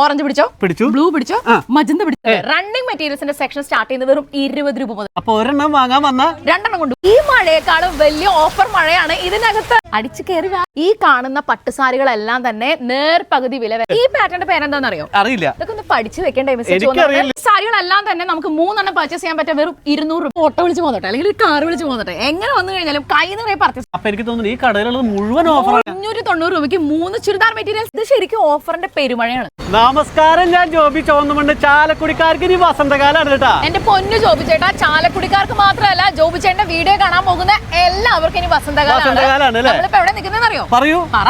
Orange പിടിച്ചോ? പിടിച്ചു. Blue പിടിച്ചോ? മജന്ത പിടിച്ചോ? റണ്ണിംഗ് മെറ്റീരിയൽസിന്റെ സെക്ഷൻ സ്റ്റാർട്ട് ചെയ്യുന്നത് വെറും ഇരുപത് രൂപ മുതൽ. അപ്പൊ ഒരെണ്ണം വാങ്ങാൻ വന്ന രണ്ടെണ്ണം കൊണ്ടു. ഈ മഴയെക്കാളും വലിയ ഓഫർ മഴയാണ് ഇതിനകത്ത്. അടിച്ചു കയറി ഈ കാണുന്ന പട്ടുസാരികളെല്ലാം തന്നെ നേർപകുതി വില വരെ. ഈ പാറ്റേണിന്റെ പേരെന്താണെന്നറിയോ അറിയില്ല. ഇതൊക്കെ ഒന്ന് പഠിച്ചു വെക്കേണ്ട. സാരികളെല്ലാം തന്നെ നമുക്ക് മൂന്നെണ്ണം പർച്ചേസ് ചെയ്യാൻ പറ്റാൻ വെറും ഇരുന്നൂറ് രൂപ. ഓട്ടോ വിളിച്ച് പോകട്ടെ അല്ലെങ്കിൽ കാർ വിളിച്ച് പോകട്ടെ എങ്ങനെ വന്നു കഴിഞ്ഞാലും കൈ നിറയെ പർച്ചേസ് അപ്പൊ എനിക്ക് തോന്നുന്നു ഈ കടയിലുള്ളത് മുഴുവൻ ഓഫർ അഞ്ഞൂറ്റി തൊണ്ണൂറ് രൂപയ്ക്ക് മൂന്ന് ചുരിദാർ മെറ്റീരിയൽസ് ഇത് ശരിക്കും ഓഫറിന്റെ പെരുമഴയാണ്. നമസ്കാരം ഞാൻ ജോബി ചോന്നുമുണ്ട് ചാലക്കുടിക്കാർക്ക് ഇനി വസന്തകാലാണ് കേട്ടാ. എന്റെ പൊന്നു ജോബി ചേട്ടാ ചാലക്കുടിക്കാർക്ക് മാത്രമല്ല ജോബി ചേട്ടന്റെ വീഡിയോ കാണാൻ പോകുന്ന എല്ലാവർക്കും ഇനി വസന്തകാലാണ്. എവിടെ നിൽക്കുന്നതെന്ന് അറിയോ? പറയൂ. പറ.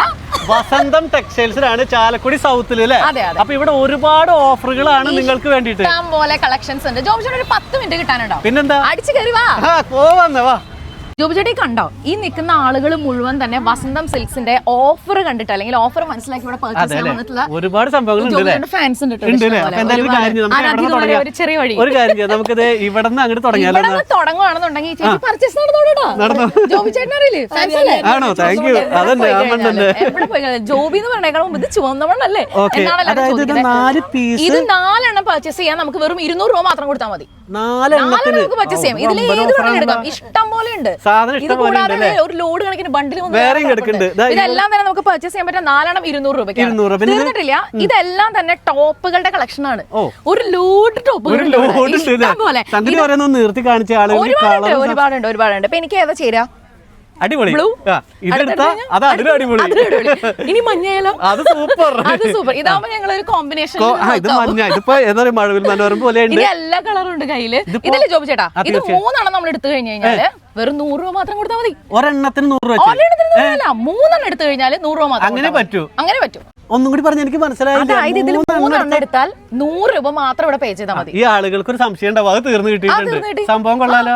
വസന്തം ടെക്സ്റ്റൈൽസിലാണ് ചാലക്കുടി സൗത്തിൽ അല്ലേ. അപ്പൊ ഇവിടെ ഒരുപാട് ഓഫറുകളാണ് നിങ്ങൾക്ക് വേണ്ടിയിട്ട്. ഇഷ്ടം പോലെ കളക്ഷൻസ് ഉണ്ട്. ജോബി ചേട്ടൻ ഒരു പത്ത് മിനിറ്റ് കിട്ടാനുണ്ടോ? പിന്നെന്താ? അടിച്ചു കയറി വാ. പോവാ വാ. ജോബി ചേട്ടി കണ്ടോ? ഈ നിൽക്കുന്ന ആളുകൾ മുഴുവൻ തന്നെ വസന്തം സിൽക്സിന്റെ ഓഫർ കണ്ടിട്ട് അല്ലെങ്കിൽ ഓഫർ മനസ്സിലാക്കി ഇവിടെ പർച്ചേസ് ചെയ്യാൻ വന്നിട്ടുള്ള ഒരുപാട് സംഭവങ്ങൾ ഫാൻസ് ഉണ്ട് ഒരു ചെറിയ വഴി. ഒരു കാര്യം നമുക്കിത് ഇവിടെ നിന്ന് അങ്ങോട്ട് തുടങ്ങിയാലോ ചേച്ചി പർച്ചേസ് നടന്നോടാ. നടന്നോ? ജോബി ചേട്ടൻ അറിയില്ലേ Fans അല്ലേ? ആണോ? എവിടെ അതന്നെ, ആ കഴിഞ്ഞാലും, എവിടെ പോയി ജോബി എന്ന് പറഞ്ഞേക്കാൾ മുമ്പ് ഇത്. എന്നാണല്ലോ അതായത് ഇത് നാല് പീസ് ഇത് നാലെണ്ണം പർച്ചേസ് ചെയ്യാൻ നമുക്ക് വെറും ഇരുന്നൂറ് രൂപ മാത്രം കൊടുത്താൽ മതി. നാലെണ്ണത്തിന്. നാലെണ്ണം നമുക്ക് പർച്ചേസ് ചെയ്യാം. ഇതിൽ ഏത് വേണമെങ്കിലും എടുക്കാം. ഇഷ്ടം പോലെ ഉണ്ട്. ഇത് കൂടാതെ ഒരു ലോഡ് കണക്കിന് ബണ്ടിൽ ഇതെല്ലാം തന്നെ നമുക്ക് പർച്ചേസ് ചെയ്യാൻ പറ്റുന്ന നാലെണ്ണം ഇരുന്നൂറ് രൂപയ്ക്ക്. തീർന്നിട്ടില്ല. ഇതെല്ലാം തന്നെ ടോപ്പുകളുടെ കളക്ഷൻ ആണ്. ഒരു ലോഡ് ടോപ്പുകൾ ഒരുപാടുണ്ട് ഒരുപാടുണ്ട് അപ്പൊ എനിക്ക് ഏതാ ചേരാ അടിപൊളി. ബ്ലൂ? ഇതെടുത്താ അത് അതിലും അടിപൊളി. ഇനി മഞ്ഞയിലോ? അത് സൂപ്പർ. അത് സൂപ്പർ. ഇതാവുമ്പോ ഞങ്ങൾ ഒരു കോമ്പിനേഷൻ ഇത് മഞ്ഞ ഇതിപ്പോ എന്താ പറയുക മഴവിൽ മനോരം പോലെ ഉണ്ട്. എല്ലാ കളറും ഉണ്ട് കയ്യിൽ. ഇതല്ലേ ജോബ് ചേട്ടാ? ഇത്. മൂന്നെണ്ണം നമ്മൾ എടുത്തു കഴിഞ്ഞു കഴിഞ്ഞാൽ വെറും നൂറ് രൂപ മാത്രം കൊടുത്താൽ മതി. ഒരെണ്ണത്തിന് നൂറ് രൂപ മൂന്നെണ്ണം എടുത്തു കഴിഞ്ഞാൽ നൂറ് രൂപ മാത്രം അങ്ങനെ പറ്റൂ. അങ്ങനെ പറ്റൂ. ഒന്നും കൂടി പറഞ്ഞു എനിക്ക് മനസ്സിലായില്ല. മൂന്നെണ്ണം എടുത്താൽ നൂറ് രൂപ മാത്രം ഇവിടെ പേ ചെയ്താൽ മതി. ഈ ആളുകൾക്ക് ഒരു സംശയം ഉണ്ടാവും. അത് തീർന്നു കിട്ടിയിട്ടുണ്ട്. സംഭവം കൊള്ളാലോ?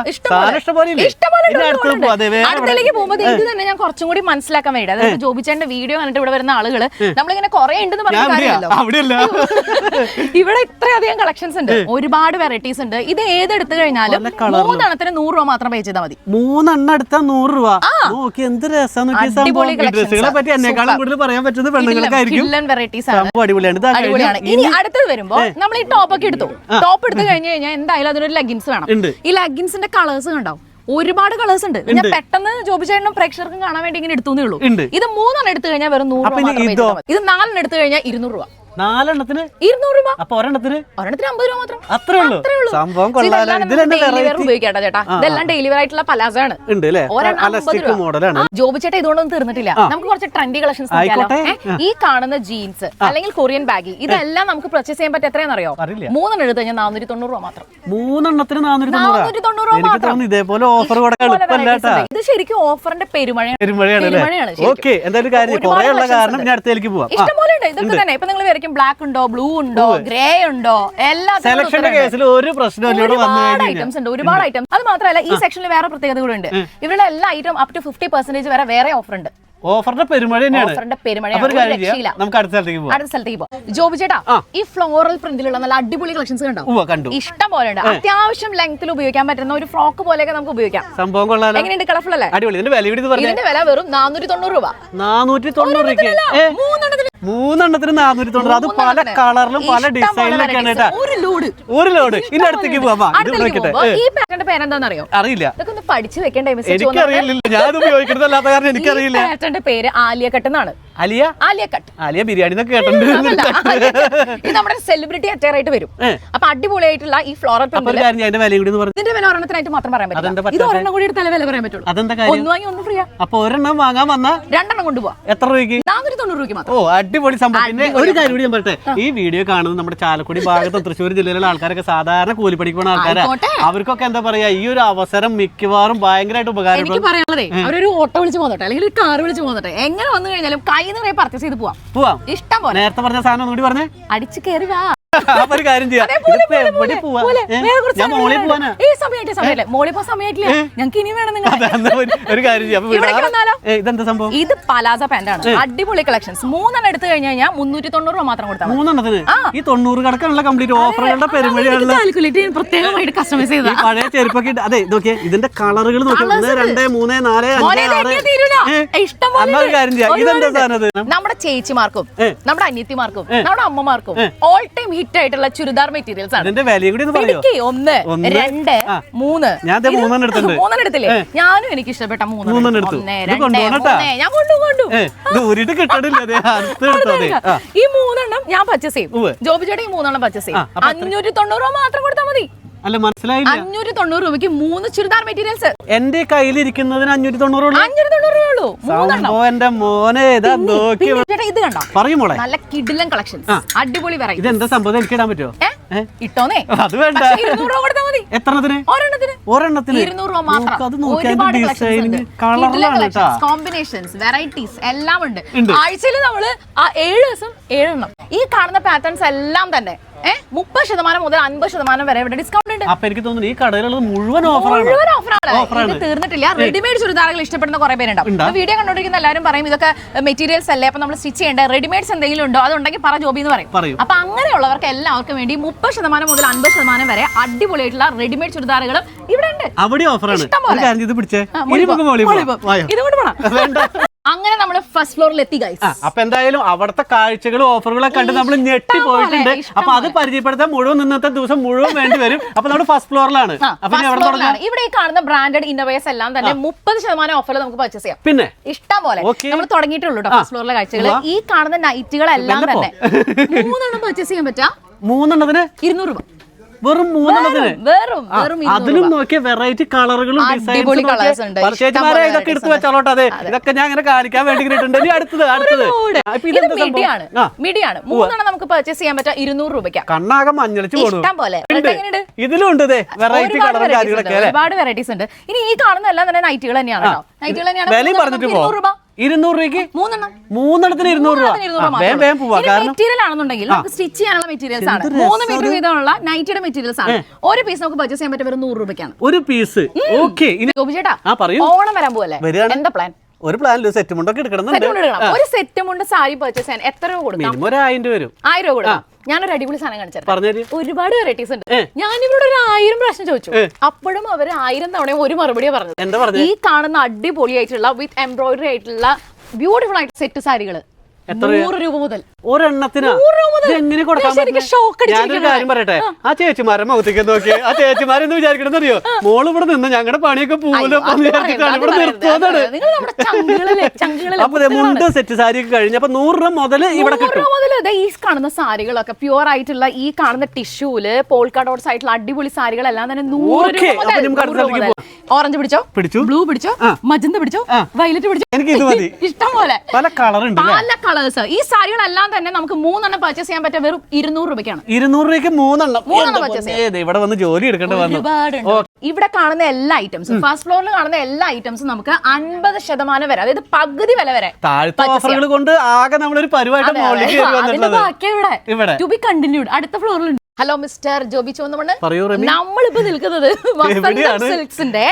അടുത്തേക്ക് പോകുമ്പോൾ ഇത് തന്നെ ഞാൻ കുറച്ചും കൂടി മനസ്സിലാക്കാൻ വേണ്ടി. അതായത് ജോബിച്ചേന്റെ വീഡിയോ കണ്ടിട്ട് ഇവിടെ വരുന്ന ആളുകൾ നമ്മളിങ്ങനെ കുറെ ഉണ്ടെന്ന് ഞാൻ പറഞ്ഞ അവിടെയല്ല. ഇവിടെ ഇത്രയധികം കളക്ഷൻസ് ഉണ്ട്. ഒരുപാട് വെറൈറ്റീസ് ഉണ്ട്. ഇത് ഏത് എടുത്തു കഴിഞ്ഞാലും മൂന്നെണ്ണത്തിന് നൂറ് രൂപ മാത്രം പേ ചെയ്താൽ മതി. മൂന്നെണ്ണം എടുത്താൽ നൂറ് രൂപ. എന്ത് രസം ഡ്രസ്സുകളെ. പറ്റി എന്നെക്കാളും കൂടുതൽ പറയാൻ പറ്റുന്നത് പെണ്ണുങ്ങൾക്കായിരിക്കും. അടിപൊളിയാണ്. ഇനി അടുത്തത് വരുമ്പോ നമ്മൾ ഈ ടോപ്പ് ഒക്കെ എടുത്തു. ടോപ്പ് എടുത്തു കഴിഞ്ഞു കഴിഞ്ഞാൽ എന്തായാലും അതിനൊരു ലെഗിൻസ് വേണം. ഈ ലെഗിൻസിന്റെ കളേഴ്സ് കണ്ടോ? ഒരുപാട് കളേഴ്സ് ഉണ്ട്. ഞാൻ പെട്ടെന്ന് ജോബി ചേട്ടനും പ്രേക്ഷകർക്കും കാണാൻ വേണ്ടി ഇങ്ങനെ എടുത്തേ ഉള്ളൂ. ഇത് മൂന്നെണ്ണം എടുത്തു കഴിഞ്ഞാൽ വെറും നൂറ് രൂപ. ഇത് നാലെണ്ണം എടുത്തു കഴിഞ്ഞാൽ ഇരുന്നൂറ് രൂപ. നാലെണ്ണത്തിന് ഇരുന്നൂറ് രൂപ. അപ്പൊ ഒരെണ്ണത്തിന് ഒരെണ്ണത്തിന് അമ്പത് രൂപ മാത്രം. അത്രേ ഉള്ളൂ. അത്രേ ഉള്ളൂ. സംഭവം ഉപയോഗിക്കാട്ടോ ചേട്ടാ. ഇതെല്ലാം ഡെലിവറി ആയിട്ടുള്ള പലാസോ ആണ്. മോഡലാണ് ജോബി ചേട്ടാ ഇതുകൊണ്ടൊന്നും തീർന്നിട്ടില്ല. നമുക്ക് കുറച്ച് ട്രെൻഡി കളക്ഷൻസ് നോക്കിയാലോ. ഈ കാണുന്ന ജീൻസ് അല്ലെങ്കിൽ കൊറിയൻ ബാഗി ഇതെല്ലാം നമുക്ക് പർച്ചേസ് ചെയ്യാൻ പറ്റും എത്രയാണെന്നറിയോ അറിയോ? മൂന്നെണ്ണം എടുത്ത് കഴിഞ്ഞാൽ നാനൂറ്റി തൊണ്ണൂറ് രൂപ മാത്രം. മൂന്നെണ്ണത്തിന് നാനൂറ്റി തൊണ്ണൂറ് രൂപ മാത്രം. ഇതേപോലെ ഓഫർ. ഇത് ശരിക്കും ഓഫറിന്റെ പെരുമഴയാണ്. പെരുമഴയാണ് ഓക്കെ എന്തായാലും കാര്യം ഉള്ള കാരണം ഞാൻ അടുത്തേക്ക് പോവാം. ഇഷ്ടംപോലെ ഉണ്ട്. ഇതൊക്കെ തന്നെ. ഇപ്പൊ നിങ്ങൾ വരയ്ക്കും ബ്ലാക്ക് ഉണ്ടോ ബ്ലൂ ഉണ്ടോ ഗ്രേ ഉണ്ടോ? എല്ലാ സെലക്ഷൻ കേസിൽ ഒരു ഇവിടെ ഒരുപാട് ഐറ്റംസ് ഉണ്ട് ഒരുപാട് ഐറ്റംസ് അത് മാത്രമല്ല ഈ സെക്ഷനിൽ വേറെ പ്രത്യേകത കൂടെ ഉണ്ട്. ഇവരുടെ എല്ലാ item up to fifty percentage വരെ വേറെ ഓഫർ ഉണ്ട്. ഓഫറിന്റെ പെരുമഴ തന്നെയാണ്. പെരുമഴയാണ്. നമുക്ക് അടുത്ത സ്ഥലത്തേക്ക് പോകാം അടുത്ത സ്ഥലത്തേക്ക് പോകാം ജോബി ചേട്ടാ ഈ ഫ്ലോറൽ പ്രിന്റിലുള്ള നല്ല അടിപൊളി കളക്ഷൻസ് കണ്ടോ? കണ്ടു. ഇഷ്ടം പോലെ ഉണ്ട്. അത്യാവശ്യം ലെങ്ത്തിൽ ഉപയോഗിക്കാൻ പറ്റുന്ന ഒരു ഫ്രോക്ക് പോലെയൊക്കെ നമുക്ക് ഉപയോഗിക്കാം. സംഭവം കൊള്ളാലോ. എങ്ങനെയുണ്ട് കളർഫുൾ അല്ലേ? അടിപൊളി. ഇതിന്റെ വില ഇതിന്റെ വില വെറും നാനൂറ്റി തൊണ്ണൂറ് രൂപ നാനൂറ്റി തൊണ്ണൂറ് മൂന്നെണ്ണത്തിന്. മൂന്നെണ്ണത്തിന് നാനൂറ്റി തൊണ്ണൂറ് അത് പല കളറിലും പല ഡിസൈനിലൊക്കെയാണ് varieties. ഒരു ലോഡ് ഒരു ലോഡ് ഇനി അടുത്തേക്ക് പോവാം. ഈ പാറ്റേണിന്റെ പേരെന്താണെന്നറിയോ? അറിയില്ല. പഠിച്ചു വെക്കേണ്ട എനിക്കറിയില്ല. ഞാൻ ഉപയോഗിക്കുന്നതല്ലാത്ത കാരണം എനിക്കറിയില്ല. ചേട്ടന്റെ പേര് ആലിയ കട്ട് എന്നാണ്. അലിയ ആലിയ കട്ട്. അലിയ ബിരിയാണി എന്നൊക്കെ കേട്ടിട്ടുണ്ട്. ഇത് നമ്മുടെ സെലിബ്രിറ്റി അറ്റയർ ആയിട്ട് വരും. അപ്പൊ അടിപൊളിയായിട്ടുള്ള ഈ ഫ്ലോറൽ അതിന്റെ വില കൂടി ഇതിന്റെ വില ഒരെണ്ണത്തിനായിട്ട് മാത്രം പറയാൻ പറ്റില്ല. ഇത് ഒരെണ്ണം കൂടി എടുത്താലേ വില പറയാൻ പറ്റുള്ളൂ. അതെന്താ കാര്യം? ഒന്ന് വാങ്ങി ഒന്ന് ഫ്രീയാ. അപ്പൊ ഒരെണ്ണം വാങ്ങാൻ വന്ന രണ്ടെണ്ണം കൊണ്ടുപോവാ. എത്ര രൂപയ്ക്ക്? നാനൂറ്റി തൊണ്ണൂറ് രൂപയ്ക്ക് മാത്രം. ഓ അടിപൊളി സംഭവം. പിന്നെ ഒരു കാര്യം കൂടി ഞാൻ പറയട്ടെ. ഈ വീഡിയോ കാണുന്നത് നമ്മുടെ ചാലക്കുടി ഭാഗത്ത് തൃശ്ശൂർ ജില്ലയിലുള്ള ആൾക്കാരൊക്കെ സാധാരണ കൂലിപ്പണിക്ക് പഠിക്കുന്ന ആൾക്കാരാ. അവർക്കൊക്കെ എന്താ പറയാ ഈ ഒരു അവസരം മിക്കവാറും ഭയങ്കരമായിട്ട് ഉപകാരം എനിക്ക് പറയാനുള്ളതേ അവരൊരു ഓട്ടോ വിളിച്ച് പോകട്ടെ അല്ലെങ്കിൽ ഒരു കാർ വിളിച്ച് പോകട്ടെ എങ്ങനെ വന്നു കഴിഞ്ഞാലും കൈ നിറയെ പർച്ചേസ് ചെയ്ത് പോവാം. പോവാം. ഇഷ്ടം പോലെ. നേരത്തെ പറഞ്ഞ സാധനം ഒന്നുകൂടി പറഞ്ഞേ. അടിച്ചു കയറി വാ. അപ്പൊ ഒരു കാര്യം ചെയ്യാം. ഞാൻ മോളിൽ പോവാനാ. ഈ സമയമായിട്ട് സമയമില്ല. മോളിൽ പോ സമയമായിട്ടില്ല ഞങ്ങൾക്ക് ഇനി വേണം നിങ്ങൾ അതെ, ഒരു- കാര്യം ചെയ്യാം. ഇതെന്താ സംഭവം? ഇത് പലാസ പാന്റാണ് അടിപൊളി കളക്ഷൻസ് മൂന്നെണ്ണം എടുത്തു കഴിഞ്ഞു കഴിഞ്ഞാൽ മുന്നൂറ്റി തൊണ്ണൂറ് രൂപ മാത്രം കൊടുത്താൽ മൂന്നെണ്ണത്തിന്? ഈ തൊണ്ണൂറ് കടക്കാനുള്ള കംപ്ലീറ്റ് ഓഫറുകളുടെ കാൽക്കുലേറ്റ് പ്രത്യേകമായിട്ട് കസ്റ്റമൈസ് ഈ പഴയ ചെരുപ്പൊക്കെ അതെ നോക്കിയേ ഇതിന്റെ കളറുകൾ രണ്ട് മൂന്ന് നാല് ഇഷ്ടം കാര്യം ചെയ്യാം. ഇതെന്താ ഒരുപാടുണ്ട്. സാധനം? ഇത് നമ്മുടെ ചേച്ചിമാർക്കും. നമ്മുടെ അനിയത്തിമാർക്കും നമ്മുടെ അമ്മമാർക്കും ഓൾ ടൈം ഹിറ്റ് ആയിട്ടുള്ള ചുരിദാർ മെറ്റീരിയൽസ് ആണ്. ഒന്ന് രണ്ട് മൂന്ന്. ഞാൻ മൂന്നെണ്ണം എടുത്തില്ലേ? ഞാനും എനിക്ക് ഇഷ്ടപ്പെട്ട മൂന്നെണ്ണം. മൂന്ന്. ഞാൻ കൊണ്ടു കൊണ്ടു ഈ മൂന്നെണ്ണം ഞാൻ പർച്ചേസ് ചെയ്യും. ജോബി ചേട്ടൻ ഈ മൂന്നെണ്ണം പർച്ചേസ് ചെയ്യും. അഞ്ഞൂറ്റി തൊണ്ണൂറ് രൂപ മാത്രം കൊടുത്താൽ മതി. അല്ല മനസ്സിലായില്ല. അഞ്ഞൂറ്റി തൊണ്ണൂറ് രൂപയ്ക്ക് മൂന്ന് ചുരിദാർ മെറ്റീരിയൽസ്. എന്റെ കയ്യിലിരിക്കുന്നതിന് അഞ്ഞൂറ്റി തൊണ്ണൂറുള്ളൂ അഞ്ഞൂറ്റി തൊണ്ണൂറ് രൂപ ഉള്ളൂ. മൂന്നെണ്ണം. എന്റെ മോനെ ഇതാ നോക്കി ചേട്ടാ ഇത് കണ്ടോ? പറയും മോളെ. നല്ല കിഡിലൻ കളക്ഷൻസ് അടിപൊളി വെറൈറ്റി ഇതെന്താ സംഭവം? എനിക്ക് ഇടാൻ പറ്റുമോ ഇട്ടോന്നേ. അത് വേണ്ട. ഇരുന്നൂറ് രൂപ കൊടുത്താൽ മതി. എത്രണ്ണത്തിന്? ഒരെണ്ണത്തിന്. ഒരെണ്ണത്തിന്? ഇരുന്നൂറ് രൂപ മാത്രം. ഒരുപാട് കേട്ടാ. കോമ്പിനേഷൻസ് വെറൈറ്റീസ് എല്ലാം ഉണ്ട്. ആഴ്ചയിൽ നമ്മൾ ആ ഏഴ് ദിവസം ഏഴെണ്ണം. ഈ കാണുന്ന പാറ്റേൺസ് എല്ലാം തന്നെ ഏഹ് മുപ്പത് ശതമാനം മുതൽ അൻപത് ശതമാനം വരെ ഇവിടെ ഡിസ്കൗണ്ട് ഉണ്ട്. അപ്പൊ എനിക്ക് തോന്നുന്നു ഈ കടയിലുള്ളത് മുഴുവൻ ഓഫറാണ് മുഴുവൻ ഓഫറാണ്. ഇത് തീർന്നിട്ടില്ല. റെഡിമെയ്ഡ് ചുരിദാറുകൾ ഇഷ്ടപ്പെടുന്ന കുറെ പേരുണ്ട്. വീഡിയോ കണ്ടോണ്ടിരിക്കുന്ന എല്ലാവരും പറയും ഇതൊക്കെ മെറ്റീരിയൽസ് അല്ലേ? അപ്പൊ നമ്മൾ സ്റ്റിച്ച് ചെയ്യേണ്ട? റെഡിമെയ്ഡ്സ് എന്തെങ്കിലും ഉണ്ടോ? അതുണ്ടെങ്കിൽ പറ ജോബി എന്ന് പറയും. അപ്പൊ അങ്ങനെയുള്ളവർക്ക് എല്ലാവർക്കും വേണ്ടി മുപ്പത് ശതമാനം മുതൽ അൻപത് ശതമാനം വരെ അടിപൊളിയായിട്ടുള്ള റെഡിമെയ്ഡ് ചുരിദാറുകളും ഇവിടെ ഉണ്ട്. അവിടെ ഓഫറാണ്. ഇതുകൊണ്ട് പോണം. അങ്ങനെ നമ്മൾ ഫസ്റ്റ് ഫ്ലോറിൽ എത്തി ഗൈസ് അപ്പൊ എന്തായാലും അവിടുത്തെ കാഴ്ചകളും ഓഫറുകളൊക്കെ കണ്ട് നമ്മൾ ഞെട്ടി പോയിട്ടുണ്ട് അപ്പൊ അത് പരിചയപ്പെടുത്താൻ മുഴുവൻ ഇന്നത്തെ ദിവസം മുഴുവൻ വേണ്ടി വരും. അപ്പൊ നമ്മൾ ഫസ്റ്റ് ഫ്ലോറിലാണ് ഇവിടെ ഈ കാണുന്ന ബ്രാൻഡഡ് ഇന്നോവേഴ്സ് എല്ലാം തന്നെ മുപ്പത് ശതമാനം ഓഫറിൽ നമുക്ക് പർച്ചേസ് ചെയ്യാം. പിന്നെ? ഇഷ്ടം പോലെ. നമ്മൾ തുടങ്ങിയിട്ടുള്ളൂ ഫസ്റ്റ് ഫ്ലോറിലെ കാഴ്ചകൾ ഈ കാണുന്ന നൈറ്റുകളെല്ലാം തന്നെ. മൂന്നെണ്ണം പർച്ചേസ് ചെയ്യാൻ പറ്റാ? മൂന്നെണ്ണത്തിന്? ഇരുന്നൂറ് രൂപ. വെറും മൂന്നെണ്ണത്തിന്. വെറും അതിലും. നോക്കിയ വെറൈറ്റി കളറുകളും അടിപൊളി colours ഉണ്ട്. ചേച്ചിമാരെ ഇതൊക്കെ എടുത്തു വെച്ചാലോട്ടെ അതെ. ഇതൊക്കെ ഞാൻ ഇങ്ങനെ കാണിക്കാൻ വേണ്ടി ഇട്ടിട്ടുണ്ട്. ഇനി അടുത്തത് അടുത്തത്. ഇത് മിഡിയാണ് മൂന്നെണ്ണം നമുക്ക് പർച്ചേസ് ചെയ്യാൻ പറ്റാ. ഇരുന്നൂറ് രൂപയ്ക്ക്. കണ്ണാകം മഞ്ഞളിച്ച് ഇഷ്ടം പോലെ. ഇതിലും ഉണ്ട് വെറൈറ്റി കളറും കാര്യങ്ങളൊക്കെ ഒരുപാട് വെറൈറ്റീസ് ഉണ്ട്. ഇനി ഈ കാണുന്ന എല്ലാം തന്നെ നൈറ്റുകൾ തന്നെയാണ് നൈറ്റുകൾ തന്നെയാണ് ഇരുന്നൂറ് രൂപ. ഇരുന്നൂറ് രൂപയ്ക്ക്? മൂന്നെണ്ണം. മൂന്നെണ്ണത്തിന് ഇരുന്നൂറ് രൂപ. വേഗം വേഗം പോവാ. കാരണം മെറ്റീരിയൽ ആണെന്നുണ്ടെങ്കിൽ നമുക്ക് സ്റ്റിച്ച് ചെയ്യാനുള്ള മെറ്റീരിയൽസ് ആണ്. മൂന്ന് മീറ്റർ വീതമുള്ള നൈറ്റിയുടെ മെറ്റീരിയൽസ് ആണ്. ഒരു പീസ് നമുക്ക് പർച്ചേസ് ചെയ്യാൻ പറ്റും വെറും നൂറ് രൂപയ്ക്കാണ്. ഒരു പീസ് ഓക്കെ ഇനി ഗോപി ചേട്ടാ ആ പറയൂ. ഓണം വരാൻ പോവല്ലേ? എന്താ പ്ലാൻ ഒരു പ്ലാനിൽ സെറ്റ് മുണ്ടൊക്കെ എടുക്കണമെന്നുണ്ട് ഒരു സെറ്റ് മുണ്ട് സാരി പർച്ചേസ് ചെയ്യാൻ എത്ര രൂപ കൊടുക്കും? ഒരു ആയിരം രൂപ വരും. ആയിരം രൂപ കൊടുക്കാം. ഞാനൊരു അടിപൊളി സാധനം കാണിച്ചു ഒരുപാട് വെറൈറ്റീസ് ഉണ്ട്. ഞാനിവിടെ ഒരു ആയിരം പ്രാവശ്യം ചോദിച്ചു. അപ്പോഴും അവർ ആയിരം തവണയും ഒരു മറുപടിയാണ് പറഞ്ഞത്. ഈ കാണുന്ന അടിപൊളി ആയിട്ടുള്ള വിത്ത് എംബ്രോയിഡറി ആയിട്ടുള്ള ബ്യൂട്ടിഫുൾ ആയിട്ട് സെറ്റ് സാരികൾ. നൂറ് രൂപ മുതൽ. ഒരെണ്ണത്തിന്? എങ്ങനെ ഞാനൊരു കാര്യം പറയട്ടെ? ആ. ചേച്ചിമാരെ മുഖത്തേക്ക് നോക്കിയേ. ആ ചേച്ചിമാരെന്ന് വിചാരിക്കണമെന്ന് അറിയോ? മോൾ ഇവിടെ നിന്ന് ഞങ്ങളുടെ പണിയൊക്കെ ഇവിടെ അപ്പൊ മുണ്ട് സെറ്റ് സാരി ഒക്കെ കഴിഞ്ഞ് അപ്പൊ നൂറ് രൂപ മുതൽ ഇവിടെ ഈ കാണുന്ന സാരികളൊക്കെ പ്യുവർ ആയിട്ടുള്ള ഈ കാണുന്ന ടിഷ്യൂൽ പോൾക്കാ ഡോട്ട്സ് ആയിട്ടുള്ള അടിപൊളി സാരികളെല്ലാം തന്നെ നൂറ് രൂപ ഓറഞ്ച് പിടിച്ചോ? പിടിച്ചു. ബ്ലൂ പിടിച്ചോ? മജന്ത പിടിച്ചോ? വയലറ്റ് പിടിച്ചോ? എനിക്ക് ഇത് മതി. ഇഷ്ടം പോലെ പല കളർ ഉണ്ട് പല കളേഴ്സ്. ഈ സാരികളെല്ലാം തന്നെ നമുക്ക് മൂന്നെണ്ണം പർച്ചേസ് ചെയ്യാൻ പറ്റിയ വെറും ഇരുന്നൂറ് രൂപയ്ക്കാണ്. ഇരുന്നൂറ് രൂപയ്ക്ക് മൂന്നെണ്ണം. purchase ഇവിടെ വന്ന് ജോലി എടുക്കേണ്ട വന്നു. ഒരുപാടുണ്ട്. ഇവിടെ കാണുന്ന എല്ലാ ഐറ്റംസും ഫസ്റ്റ് ഫ്ലോറിൽ കാണുന്ന എല്ലാ ഐറ്റംസും നമുക്ക് അൻപത് ശതമാനം വരെ അതായത് പകുതി വില വരെ താഴത്തെ ഓഫറുകൾ കൊണ്ട് ആകെ നമ്മളൊരു പരിപാടി മുകളിലേക്ക് കയറി അതിന്റെ വന്നിട്ടുള്ളത് ഇവിടെ. ഇവിടെ. ടു ബി കണ്ടിന്യൂഡ് അടുത്ത ഫ്ലോറിലുണ്ട് ഹലോ മിസ്റ്റർ ജോബി ചോന്നമണ് നമ്മളിപ്പോ നിൽക്കുന്നത്? സിൽക്സിന്റെ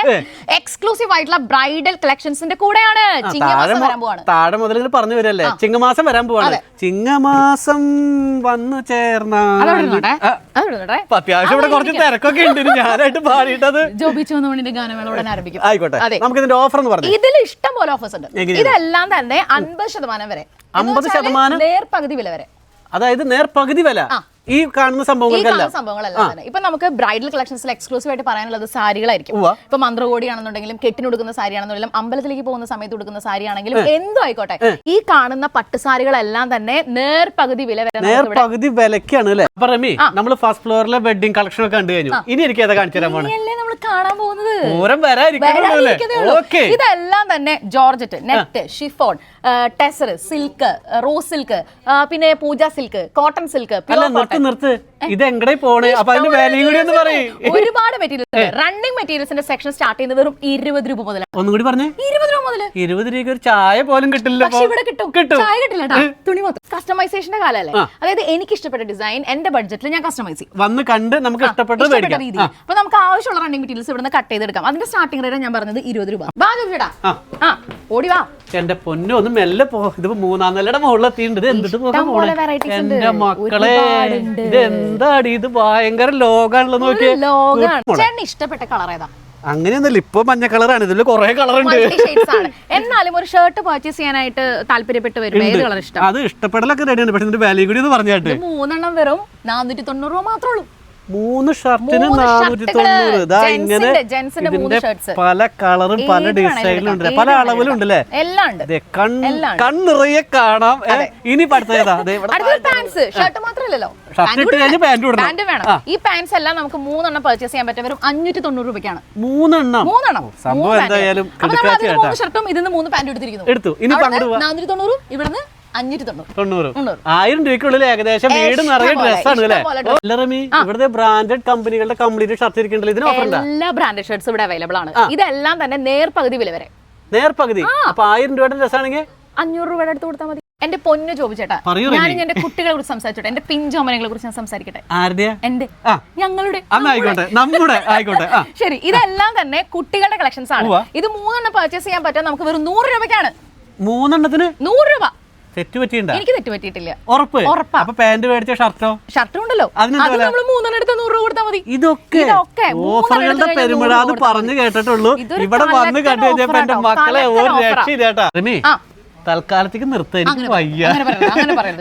എക്സ്ക്ലൂസീവ് ആയിട്ടുള്ള ബ്രൈഡൽ കളക്ഷൻസിന്റെ കൂടെയാണ്. താഴെ മുതൽ പറഞ്ഞു വരല്ലേ? ചിങ്ങമാസം വരാൻ പോവാണ്. ചിങ്ങമാസം വന്നു തിരക്കൊക്കെ ഉണ്ട്. ഞാനായിട്ട് പാടിയിട്ടത് ജോബി ചോന്നമണിന്റെ ഗാനമേള ഉടനെ ആരംഭിക്കും. ആയിക്കോട്ടെ. നമുക്ക് ഇതിന്റെ ഓഫർ എന്ന് പറഞ്ഞു. ഇതിൽ ഇഷ്ടം പോലെ ഓഫേഴ്സ് ഉണ്ട്. ഇതെല്ലാം തന്നെ അൻപത് ശതമാനം വരെ. അമ്പത് 50 വെച്ചാൽ ശതമാനം? നേർപകുതി വില വരെ. അതായത് നേർപകുതി വില. ഈ കാണുന്ന സംഭവങ്ങളല്ല സംഭവങ്ങൾക്കല്ല ഇപ്പൊ നമുക്ക് ബ്രൈഡൽ കളക്ഷൻസിൽ എക്സ്ക്ലൂസീവ് ആയിട്ട് പറയാനുള്ളത് സാരികളായിരിക്കും. ഇപ്പൊ മന്ത്രകോടി ആണെന്നുണ്ടെങ്കിലും കെട്ടിനൊടുക്കുന്ന സാരി ആണെന്നുണ്ടെങ്കിലും അമ്പലത്തിലേക്ക് പോകുന്ന സമയത്ത് കൊടുക്കുന്ന സാരി ആണെങ്കിലും എന്തോ ആയിക്കോട്ടെ. ഈ കാണുന്ന പട്ടുസാരികളെല്ലാം തന്നെ നേർപകുതി വില വരെ നേർ നമുക്ക് ഇവിടെ പകുതി വിലക്കാണ് അല്ലേ? അപ്പൊ റമി നമ്മൾ ഫസ്റ്റ് ഫ്ലോറിലെ വെഡിങ് കളക്ഷൻ ഒക്കെ കണ്ടു കഴിഞ്ഞു. ഇനി എനിക്ക് ഏതാ കാണിച്ചു തരാൻ നമ്മൾ കാണാൻ പോകുന്നത്? ഇതെല്ലാം തന്നെ georgette net chiffon tussar silk rose silk പിന്നെ പൂജ സിൽക്ക് കോട്ടൺ സിൽക്ക് നിർത്ത്. ഇത് എങ്ങടെ പോണേ? അപ്പൊ അതിന്റെ വിലയും കൂടി ഒന്ന് പറയും. ഒരുപാട് മെറ്റീരിയൽസ് റണ്ണിങ് മെറ്റീരിയൽസിന്റെ സെക്ഷൻ സ്റ്റാർട്ട് ചെയ്യുന്നത് വെറും ഇരുപത് രൂപ മുതൽ ഒന്നുകൂടി പറഞ്ഞേ. ഇരുപത് രൂപ മുതൽ ഇരുപത് രൂപ ഒരു ചായ പോലും കിട്ടില്ല പക്ഷെ ഇവിടെ കിട്ടും. കിട്ടും. ചായ കിട്ടില്ല കേട്ടോ തുണി മൊത്തം കസ്റ്റമൈസേഷന്റെ കാലല്ലേ? അതായത് എനിക്ക് ഇഷ്ടപ്പെട്ട ഡിസൈൻ എന്റെ ബഡ്ജറ്റിൽ ഞാൻ കസ്റ്റമൈസ് ചെയ്യും. വന്ന് കണ്ട് നമുക്ക് ഇഷ്ടപ്പെട്ടത് ഇഷ്ടപ്പെട്ട മേടിക്കാം. രീതി അപ്പൊ നമുക്ക് ആവശ്യമുള്ള റണ്ണിങ് മെറ്റീരിയൽസ് ഇവിടുന്ന് കട്ട് ചെയ്തെടുക്കാം. അതിന്റെ സ്റ്റാർട്ടിംഗ് റേറ്റ് ഞാൻ പറഞ്ഞത് ഇരുപത് രൂപ. വാ ജോബിടാ ആ. ആ ഓടി വാ. എന്റെ പൊന്നു ഒന്ന് മെല്ലെ പോ. ഇതിപ്പോ മൂന്നാം നിലയുടെ മുകളിലെത്തിയിട്ടുണ്ട്. ഇത് എന്തിട്ട് പോകാൻ ഇഷ്ടം പോണേ? varieties ഉണ്ട്. എന്റെ മക്കളെ. ഇത് എന്താടി ഇത് ഭയങ്കര ലോകാണല്ലോ നോക്കിയേ. ലോകാണ്. ഇഷ്ടപ്പെട്ട കളർ ഏതാ? അങ്ങനെയൊന്നല്ല ഇപ്പൊ മഞ്ഞ കളറാണ്. ഇതിൽ കുറെ കളർ ഉണ്ട് എന്നാലും ഒരു ഷർട്ട് പർച്ചേസ് ചെയ്യാനായിട്ട് താല്പര്യപ്പെട്ട് വരും ഏത് കളർ ഇഷ്ടം? അത് ഇഷ്ടപ്പെടലൊക്കെ റെഡിയാണ് പക്ഷെ ഇതിന്റെ വാല്യൂ കൂടി പറഞ്ഞു പറഞ്ഞാട്ട്. മൂന്നെണ്ണം വെറും നാനൂറ്റി തൊണ്ണൂറ് രൂപ മാത്രമേ ഉള്ളൂ. മൂന്ന് ഷർട്ടിന് നാനൂറ്റി. തൊണ്ണൂറ് ഇതാ ഇങ്ങനെ ഇതിന്റെ പല കളറും പല ഡിസൈനിലും ഉണ്ട് പല അളവിലും ഉണ്ട്. അല്ലേ. കണ്ണിറയെ കാണാം. ഇനി പഠിച്ചതാ ഷർട്ട് മാത്രമല്ലല്ലോ ഈ പാൻസ് എല്ലാം നമുക്ക് മൂന്നെണ്ണം പർച്ചേസ് ചെയ്യാൻ പറ്റും. വെറും അഞ്ഞൂറ്റി തൊണ്ണൂറ് രൂപയ്ക്കാണ്. മൂന്നെണ്ണം. മൂന്നെണ്ണം. സംഭവം എന്തായാലും ഷർട്ടും ഇതിന്ന് മൂന്ന് പാന്റ് എടുത്തിരിക്കുന്നു. എടുത്തു. ഇനി നാനൂറ്റി തൊണ്ണൂറും ഇവിടുന്ന് അഞ്ഞൂറ്റി തൊണ്ണൂറ്. തൊണ്ണൂറ്. തൊണ്ണൂറ്. ആയിരം രൂപയ്ക്കുള്ളിൽ ഏകദേശം വീട് നിറയെ ഡ്രസ്സാണ് അല്ലേ? ഇഷ്ടംപോലെ ഇവിടുത്തെ ബ്രാൻഡഡ് കമ്പനികളുടെ കംപ്ലീറ്റ് ഷർട്ട് ഇരിക്കണ്ടല്ലോ ഇതിന് ഓഫർ എല്ലാ ബ്രാൻഡഡ് ഷർട്ട്സ് ഇവിടെ അവൈലബിൾ ആണ്. ഇതെല്ലാം തന്നെ നേർപകുതി വില വരെ. നേർപകുതി? അപ്പൊ ആയിരം രൂപയുടെ ഡ്രസ്സാണെങ്കിൽ അഞ്ഞൂറ് രൂപയുടെ അടുത്ത് കൊടുത്താൽ മതി. എന്റെ പൊന്നു ചോദിച്ചേട്ടാ ചേട്ടാ ഞാൻ എന്റെ കുട്ടികളെ കുറിച്ച് സംസാരിച്ചോട്ടെ. എന്റെ പിഞ്ചോമനകളെ കുറിച്ച് ഞാൻ സംസാരിക്കട്ടെ? എന്റെ. ഞങ്ങളുടെ. നമ്മുടെ. ആയിക്കോട്ടെ. ശരി ഇതെല്ലാം തന്നെ കുട്ടികളുടെ കളക്ഷൻസ് ആണ്. ഇത് മൂന്നെണ്ണം പർച്ചേസ് ചെയ്യാൻ പറ്റാൻ നമുക്ക് വെറും നൂറ് രൂപയ്ക്കാണ്. മൂന്നെണ്ണത്തിന്? നൂറ് രൂപ. എനിക്ക് തെറ്റ് പറ്റിയിട്ടില്ല. ഉറപ്പ്? ഉറപ്പാ. അപ്പൊ പാന്റ് മേടിച്ച ഷർട്ടോ? ഷർട്ടും ഉണ്ടല്ലോ. അതിനെന്താ അത് നമ്മൾ മൂന്നെണ്ണം എടുത്ത് നൂറ് രൂപ കൊടുത്താൽ മതി. ഇതൊക്കെ ഓഫറുകളുടെ പെരുമിഴ അത് പറഞ്ഞു കേട്ടിട്ടുള്ളൂ. ഇവിടെ വന്ന് കണ്ടു കഴിഞ്ഞപ്പോ എന്റെ മക്കളെ ഒരു. രക്ഷയില്ലേട്ടാ റിമി. തൽക്കാലത്തേക്ക് നിർത്ത. എനിക്ക് വയ്യ.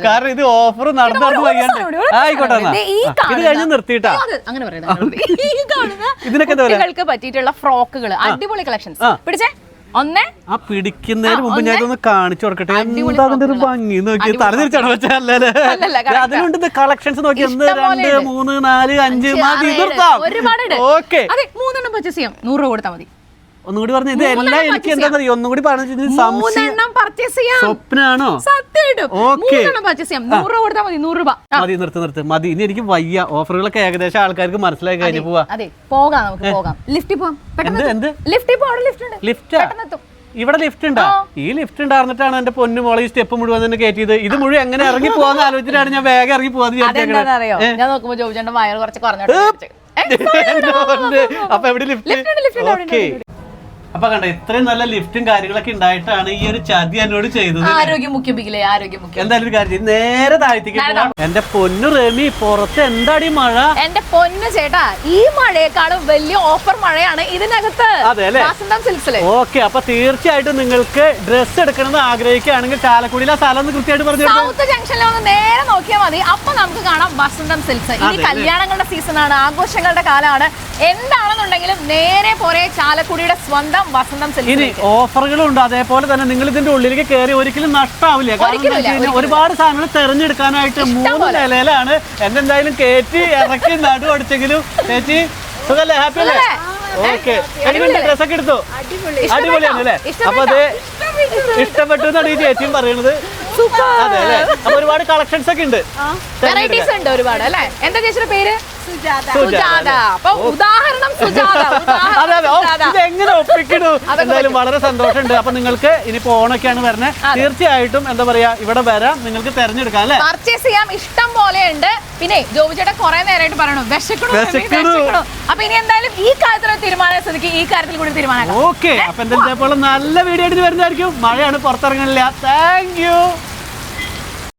കാരണം ഇത് ഓഫർ നടന്നു വയ്യാണ്ട്. ആയിക്കോട്ടെ ഇത് കാണുന്ന- കഴിഞ്ഞ് നിർത്തിയിട്ടാ. ഇതിനൊക്കെ പറ്റിയിട്ടുള്ള ഫ്രോക്കുകൾ അടിപൊളി കളക്ഷൻസ്. പിടിച്ചേ? ഒന്നേ? ആ പിടിക്കുന്നതിന് മുമ്പ് ഞാൻ ഒന്ന്? കാണിച്ചു കൊടുക്കട്ടെ. എന്താ അതിന്റെ ഒരു. ഭംഗി? നോക്കി അല്ലല്ല, correct. ആ. അതിനുണ്ട് കളക്ഷൻസ് നോക്കി. ഒന്ന് രണ്ട് മൂന്ന് നാല് അഞ്ച് മതി ഒരുപാട് ഓക്കെ. മൂന്നെണ്ണം പർച്ചേസ് ചെയ്യാം. നൂറ് രൂപ കൊടുത്താൽ മതി. ഒന്നുകൂടി പറഞ്ഞു ഇത് എല്ലാം എനിക്ക് എന്താ പറയുക ഒന്നുകൂടി പറഞ്ഞു സംശയം സ്വപ്നാണോ? മതി നിർത്ത് നിർത്ത്. മതി. ഇനി എനിക്ക് വയ്യ. ഓഫറുകളൊക്കെ ഏകദേശം ആൾക്കാർക്ക് മനസ്സിലായി കഴിഞ്ഞു പോവാ. ലിഫ്റ്റ് ഇവിടെ ലിഫ്റ്റ് ഉണ്ടോ? ഈ ലിഫ്റ്റ് ഉണ്ടായിരുന്നിട്ടാണ് എന്റെ പൊന്നു മോളെ ഈ സ്റ്റെപ്പ് മുഴുവൻ തന്നെ കയറ്റിയത്. ഇത് മുഴുവൻ എങ്ങനെ ഇറങ്ങി പോവാന്ന് ആലോചിച്ചിട്ടാണ് ഞാൻ വേഗം ഇറങ്ങി പോവാന്ന്. അതെന്താണെന്നറിയോ ഞാൻ നോക്കുമ്പോ ജോബിച്ചേട്ടൻ വയറ് കുറച്ച്. അപ്പൊ എവിടെ ലിഫ്റ്റ് ഓക്കെ. അപ്പൊ കണ്ട ഇത്രയും നല്ല ലിഫ്റ്റും കാര്യങ്ങളൊക്കെ ഉണ്ടായിട്ടാണ് ഈ ഒരു ചതി എന്നോട് ചെയ്തത്. ആരോഗ്യം മുഖ്യം ബിഗിലെ ആരോഗ്യം മുഖ്യം. എന്തായാലും ഒരു കാര്യം ചെയ്യ്. നേരെ താഴ്ത്തിക്ക് നേരെ പോവാം. എന്റെ പൊന്നു റെമി പുറത്ത് എന്താടി മഴ? എന്റെ പൊന്നു ചേട്ടാ ഈ മഴയെക്കാളും വലിയ ഓഫർ മഴയാണ് ഇതിനകത്ത്. അതെ അല്ലേ? വാസന്തം സിൽക്സിൽ ഓക്കെ അപ്പൊ തീർച്ചയായിട്ടും നിങ്ങൾക്ക് ഡ്രസ്സ് എടുക്കണമെന്ന് ആഗ്രഹിക്കുകയാണെങ്കിൽ ചാലക്കുടിയിലെ സ്ഥലം ഒന്ന് കൃത്യമായിട്ട് പറഞ്ഞു സൗത്ത് ജംഗ്ഷനിൽ ഒന്ന് നേരെ നോക്കിയാൽ മതി. അപ്പൊ നമുക്ക് കാണാം വസന്തം സിൽക്സ് ഇനി അതെ, കല്യാണങ്ങളുടെ സീസണാണ് ആഘോഷങ്ങളുടെ കാലമാണ്. എന്താണെന്നുണ്ടെങ്കിലും നേരെ പോലെ ചാലക്കുടിയുടെ സ്വന്തം വസന്തം ഇനി ഓഫറുകളും ഉണ്ട് അതേപോലെ തന്നെ നിങ്ങൾ ഇതിന്റെ ഉള്ളിലേക്ക് കയറി ഒരിക്കലും നഷ്ടാവില്ല. കാരണം ഒരുപാട് സാധനങ്ങൾ തെരഞ്ഞെടുക്കാനായിട്ട് മൂന്ന്. നിലയിലാണ്. എന്നെ എന്തായാലും കയറ്റി ഇറക്കി നടു അടിച്ചെങ്കിലും ചേച്ചി സുഖല്ലേ? ഹാപ്പി അല്ലേ? ഓക്കെ അടിപൊളിയല്ലേ? ഡ്രസ് ഒക്കെ എടുത്തു? അടിപൊളിയാണ് അല്ലേ? അപ്പൊ അത് ഇഷ്ടപ്പെട്ടു? എന്നാണ് ഈ ചേച്ചിയും പറയുന്നത്. അതെ അല്ലേ? അപ്പൊ ഒരുപാട് കളക്ഷൻസ് ഒക്കെ ഉണ്ട്. വെറൈറ്റീസ് ഉണ്ട് ഒരുപാട് അല്ലേ? എന്താ ചേച്ചിയുടെ പേര്? സുജാത. സുജാത. അപ്പൊ ഉദാഹരണം സുജാത. അതെ അതെ. ഇത് എങ്ങനെ ഒപ്പിക്കണു എന്തായാലും വളരെ സന്തോഷമുണ്ട്. അപ്പൊ നിങ്ങൾക്ക് ഇനി ഓണൊക്കെയാണ് വരണേ. തീർച്ചയായിട്ടും എന്താ പറയാ ഇവിടെ വരാം. നിങ്ങൾക്ക് തെരഞ്ഞെടുക്കാം അല്ലെ? പർച്ചേസ് ചെയ്യാം. ഇഷ്ടം പോലെ ഉണ്ട് പിന്നെ ജോബി ചേട്ടൻ കുറെ നേരമായിട്ട് പറയണു. വിശക്കണു അപ്പൊ ഇനി എന്തായാലും ഈ കാര്യത്തിൽ ഒരു തീരുമാനം ശ്രദ്ധിക്കും ഈ കാര്യത്തിൽ കൂടി തീരുമാനം ഓക്കെ. അപ്പൊ എന്തായാലും നല്ല വീഡിയോ ആയിട്ട് വരുന്നതായിരിക്കും. മഴയാണ് പുറത്തിറങ്ങണില്ല. Thank you